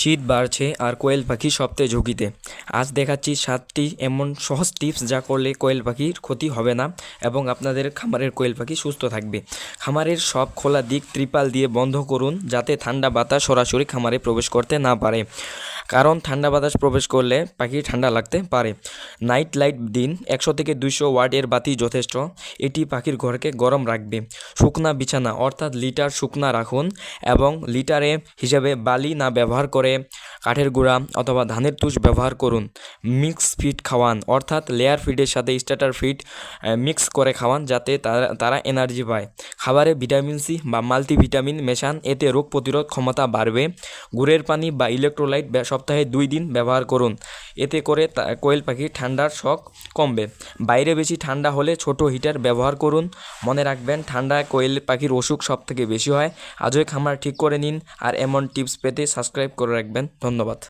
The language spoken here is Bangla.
শীত বাড়ছে আর কোয়েল পাখি সবচেয়ে ঝুঁকিতে। আজ দেখাচ্ছি সাতটি এমন সহজ টিপস যা করলে কোয়েল পাখির ক্ষতি হবে না এবং আপনাদের খামারের কোয়েল পাখি সুস্থ থাকবে। খামারের সব খোলা দিক ত্রিপাল দিয়ে বন্ধ করুন যাতে ঠান্ডা বাতাস সরাসরি খামারে প্রবেশ করতে না পারে। কারণ ঠান্ডা বাতাস প্রবেশ করলে পাখি ঠান্ডা লাগতে পারে। নাইট লাইট দিন একশো থেকে দুইশো ওয়াটের বাতি যথেষ্ট। এটি পাখির ঘরকে গরম রাখবে। শুকনা বিছানা অর্থাৎ লিটার শুকনা রাখুন এবং লিটারে হিসাবে বালি না ব্যবহার করে কাঠের গুঁড়া অথবা ধানের তুষ ব্যবহার করুন। মিক্স ফিড খাওয়ান, অর্থাৎ লেয়ার ফিডের সাথে স্টার্টার ফিড মিক্স করে খাওয়ান যাতে তারা তারা এনার্জি পায়। খাবারে ভিটামিন সি বা মাল্টিভিটামিন মেশান, এতে রোগ প্রতিরোধ ক্ষমতা বাড়বে। গুড়ের পানি বা ইলেকট্রোলাইট সপ্তাহে দুই দিন ব্যবহার করুন। এতে করে কোয়েল পাখি ঠান্ডার শখ কমবে। বাইরে বেশি ঠান্ডা হলে ছোট হিটার ব্যবহার করুন। মনে রাখবেন ঠান্ডায় কোয়েল পাখির অসুখ সব থেকে বেশি হয়। আজই খামার ঠিক করে নিন। আর এমন টিপস পেতে সাবস্ক্রাইব করে রাখবেন। ধন্যবাদ